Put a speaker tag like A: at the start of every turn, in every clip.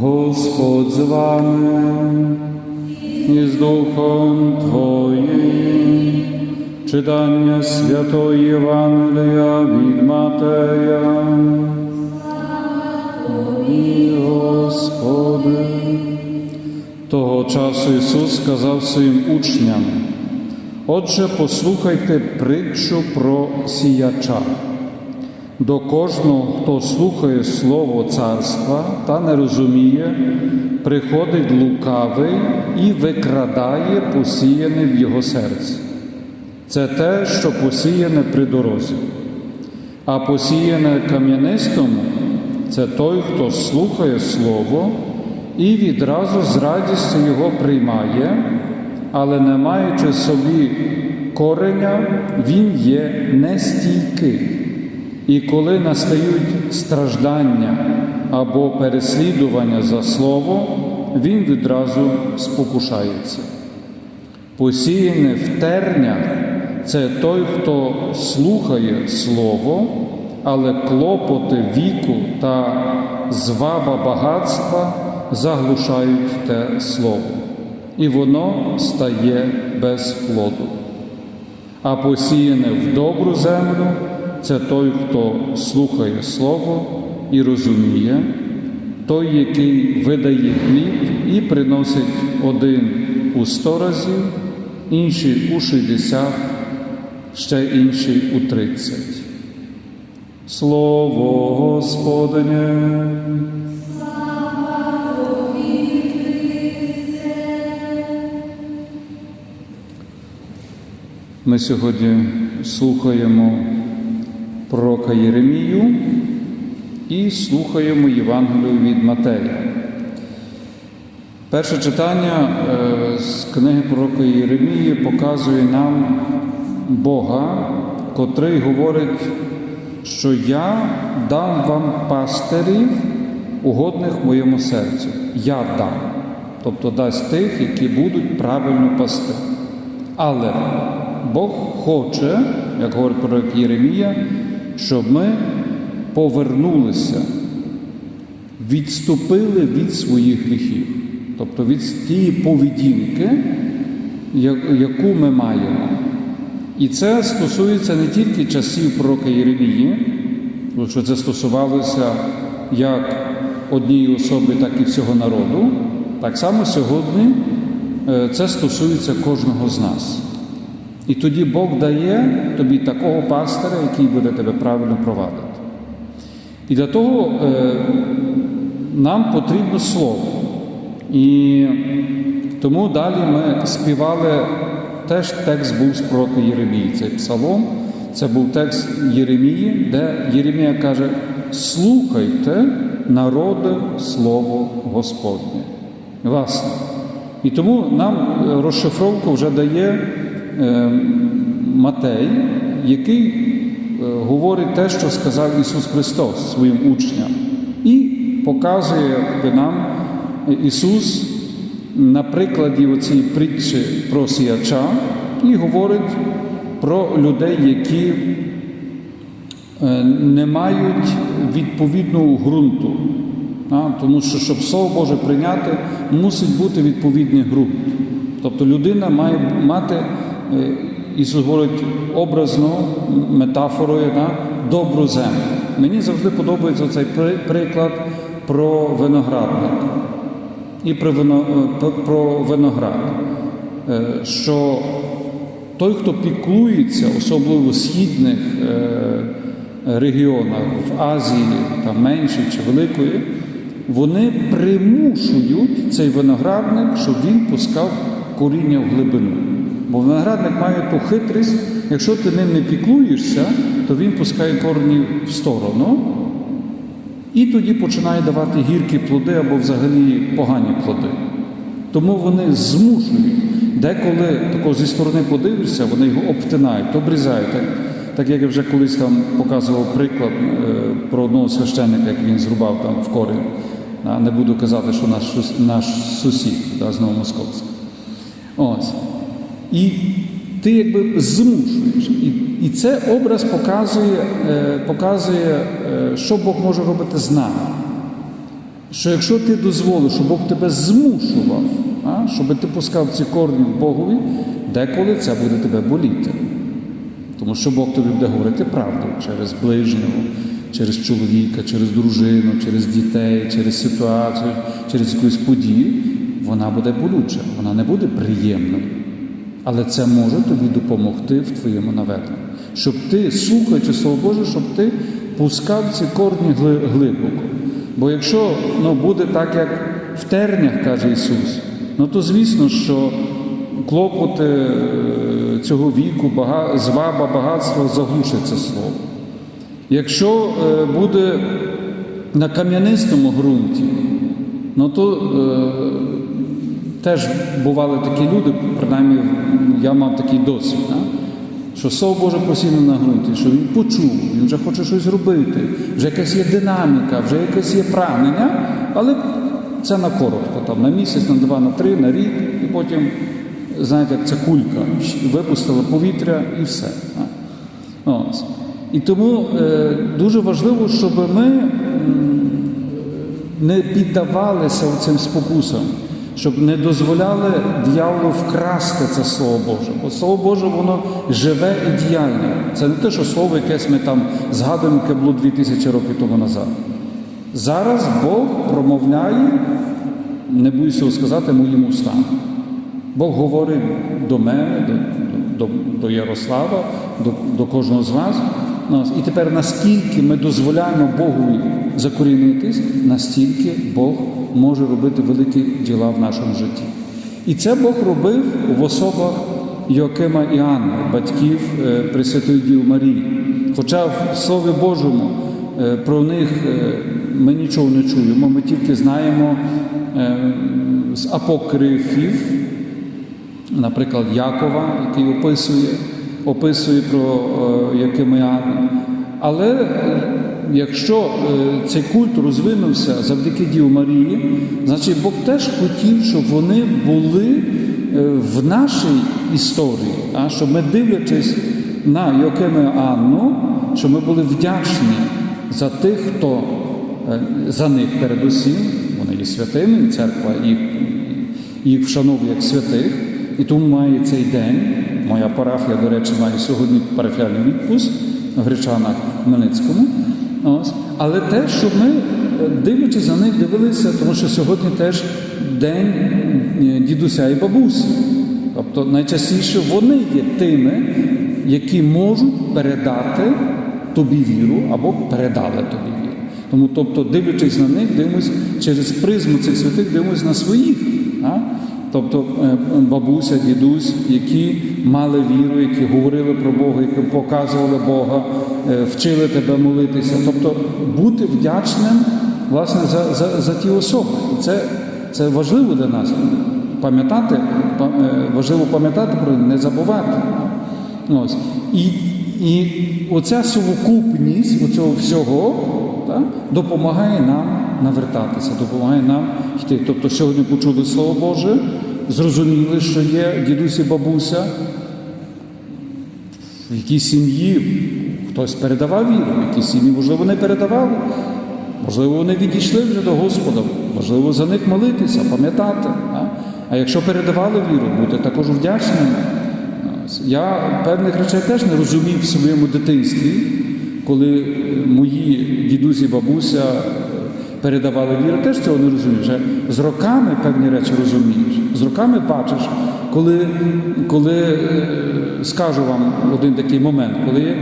A: Господь з вами і з Духом Твоїм. Читання Святої Євангелія від Матея. Тобі, Господи. Того часу Ісус сказав своїм учням, Отже, послухайте притчу про сіяча. До кожного, хто слухає Слово Царства та не розуміє, приходить лукавий і викрадає посіяне в його серці. Це те, що посіяне при дорозі. А посіяне кам'янистому це той, хто слухає Слово і відразу з радістю його приймає, але не маючи собі кореня, він є нестійкий. І коли настають страждання або переслідування за слово, він відразу спокушається. Посіяне в тернях це той, хто слухає Слово, але клопоти віку та зваба багатства заглушають те слово, і воно стає без плоду. А посіяне в добру землю це той, хто слухає Слово і розуміє, той, який видає плід і приносить один у сто разів, інший у шістдесят, ще інший у тридцять. Слово Господнє. Ми сьогодні слухаємо пророка Єремію і слухаємо Євангелію від Матея. Перше читання е, з книги пророка Єремії показує нам Бога, котрий говорить, що я дам вам пастирів, угодних моєму серцю. Я дам. Тобто дасть тих, які будуть правильно пасти. Але Бог хоче, як говорить пророк Єремія, щоб ми повернулися, відступили від своїх гріхів, тобто від тієї поведінки, яку ми маємо. І це стосується не тільки часів пророка Єремії, тому що це стосувалося як однієї особи, так і всього народу. Так само сьогодні це стосується кожного з нас. І тоді Бог дає тобі такого пастора, який буде тебе правильно провадити. І для того е, нам потрібно слово. І тому далі ми співали, теж текст був з пророка Єремії. Цей псалом, це був текст Єремії, де Єремія каже: слухайте, народи, слово Господнє. Власне. І тому нам розшифровку вже дає. Матей, який говорить те, що сказав Ісус Христос своїм учням, і показує нам Ісус на прикладі оцієї притчі про сіяча і говорить про людей, які не мають відповідного ґрунту. Тому що, щоб Слово Боже прийняти, мусить бути відповідний ґрунт. Тобто людина має мати. Ісус говорить образно, метафорою на добру землю. Мені завжди подобається цей приклад про виноградник і про, виноград. Що той, хто піклується, особливо в східних регіонах, в Азії, там меншій чи великої, вони примушують цей виноградник, щоб він пускав коріння в глибину. Бо виноградник має ту хитрість, якщо ти ним не піклуєшся, то він пускає корні в сторону і тоді починає давати гіркі плоди або взагалі погані плоди. Тому вони змушують. Деколи тако зі сторони подивишся, вони його обтинають, обрізають. Так, так як я вже колись там показував приклад про одного священника, як він зрубав там в корінь. Не буду казати, що наш наш сусід да, з Новомосковська. Ось. І ти якби змушуєш. І і це образ показує, показує, що Бог може робити з нами. що якщо ти дозволиш, щоб Бог тебе змушував, а, щоб ти пускав ці корні Богові, деколи це буде тебе боліти. Тому що Бог тобі буде говорити правду через ближнього, через чоловіка, через дружину, через дітей, через ситуацію, через якусь подію. Вона буде болюча, вона не буде приємною. Але це може тобі допомогти в твоєму наведенні. Щоб ти, слухаючи Слово Боже, щоб ти пускав ці корні глибоко. Бо якщо ну, буде так, як в тернях, каже Ісус, ну то звісно, що клопоти е, цього віку, зваба, багатство заглушить це слово. Якщо е, буде на кам'янистому ґрунті, ну то е, теж бували такі люди, принаймні я мав такий досвід, а? що слово Боже посіяно на ґрунті, що він почув, він вже хоче щось робити, вже якась є динаміка, вже якесь є прагнення, але це на коротко, там, на місяць, на два, на три, на рік, і потім, знаєте, як ця кулька, випустила повітря і все. А? Ось. І тому е, дуже важливо, щоб ми не піддавалися цим спокусам, щоб не дозволяли дьяволу вкрасти це Слово Боже. Бо Слово Боже, воно живе і діяльне. Це не те, що слово якесь ми там згадуємо, яке було 2000 років тому назад. Зараз Бог промовляє, не боюся сказати, моїм устам. Бог говорить до мене, до, до, до Ярослава, до, до кожного з вас. І тепер наскільки ми дозволяємо Богові закорінитись, настільки Бог може робити великі діла в нашому житті. І це Бог робив в особах Йоакима і Анни, батьків е, Пресвятої Діви Марії. Хоча в Слові Божому е, про них е, ми нічого не чуємо, ми тільки знаємо з апокрифів, наприклад, Якова, який описує, описує про е, Якимиан. Але якщо е, цей культ розвинувся завдяки Діву Марії, значить Бог теж хотів, щоб вони були е, в нашій історії, а щоб ми, дивлячись на Йокими Анну, щоб ми були вдячні за тих, хто е, за них передусім, вони є святими, церква їх, їх вшановує як святих. І тому має цей день. Моя парафія, до речі, має сьогодні парафіальний відпуск в Гречанах Хмельницькому. Ось. Але те, щоб ми, е, дивлячись за них, дивилися, тому що сьогодні теж день е, дідуся і бабусі. Тобто найчастіше вони є тими, які можуть передати тобі віру або передали тобі віру. Тому, тобто, дивлячись на них, дивимось через призму цих святих, дивимось на своїх. А? Тобто е, бабуся, дідусь, які мали віру, які говорили про Бога, які показували Бога, е, вчили тебе молитися. Тобто бути вдячним власне за, за, за ті особи. Це, це важливо для нас. Пам'ятати, е, важливо пам'ятати про не забувати. Ось. І, і оця совокупність оцього всього так, допомагає нам навертатися, допомагає нам йти. Тобто сьогодні почули Слово Боже, зрозуміли, що є дідусь і бабуся, в якій сім'ї хтось передавав віру, в якій сім'ї, можливо, не передавали. Можливо, вони відійшли вже до Господа, можливо, за них молитися, пам'ятати. А, якщо передавали віру, бути також вдячними. Я певних речей теж не розумів в своєму дитинстві, коли мої дідусі бабуся передавали віру, теж цього не розумів. Вже з роками певні речі розумієш. З роками бачиш, коли, коли е, скажу вам один такий момент, коли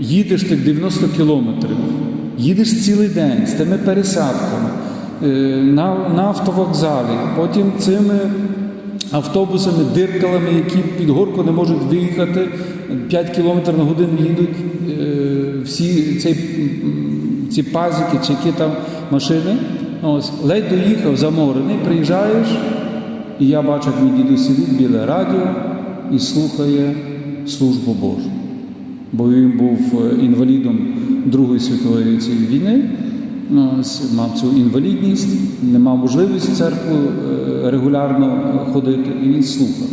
A: їдеш ти 90 кілометрів, їдеш цілий день з тими пересадками е, на, на автовокзалі, потім цими автобусами, диркалами, які під горку не можуть виїхати, 5 км на годину їдуть е, всі ці, ці пазики чи які там машини. Ось, ледь доїхав заморений, приїжджаєш, і я бачу, як мій дідусь сидить біля радіо і слухає службу Божу. Бо він був е, інвалідом Другої світової війни, ну, мав цю інвалідність, не мав можливості в церкву е, регулярно ходити, і він слухав.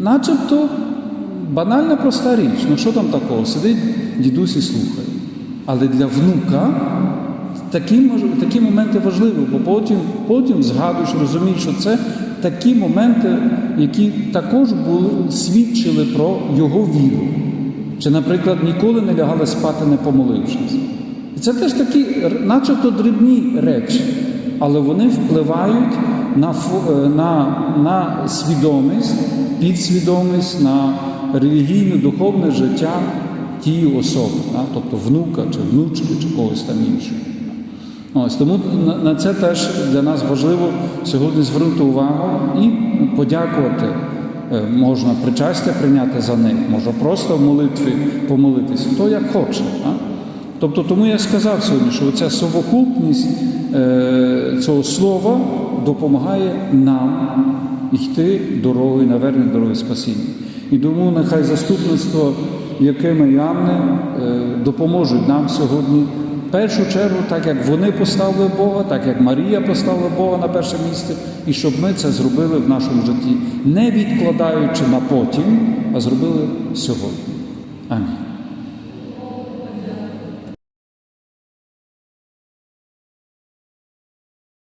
A: Начебто банальна проста річ. Ну що там такого? Сидить дідусь і слухає. Але для внука такі, такі моменти важливі, бо потім, потім згадуєш, розумієш, що це такі моменти, які також були, свідчили про його віру. Чи, наприклад, ніколи не лягали спати, не помолившись. І це теж такі, начебто дрібні речі, але вони впливають на, е, на, на свідомість, підсвідомість, на релігійне, духовне життя тієї особи, да? тобто внука чи внучки, чи когось там іншого. Ось тому на, це теж для нас важливо сьогодні звернути увагу і подякувати. Е, Можна причастя прийняти за них, можна просто в молитві помолитися, хто як хоче. А? Тобто, тому я сказав сьогодні, що ця совокупність е, цього слова допомагає нам йти дорогою, навернення дороги спасіння. І тому нехай заступництво Якима і Анни е, допоможуть нам сьогодні першу чергу, так як вони поставили Бога, так як Марія поставила Бога на перше місце, і щоб ми це зробили в нашому житті, не відкладаючи на потім, а зробили сьогодні. Амінь.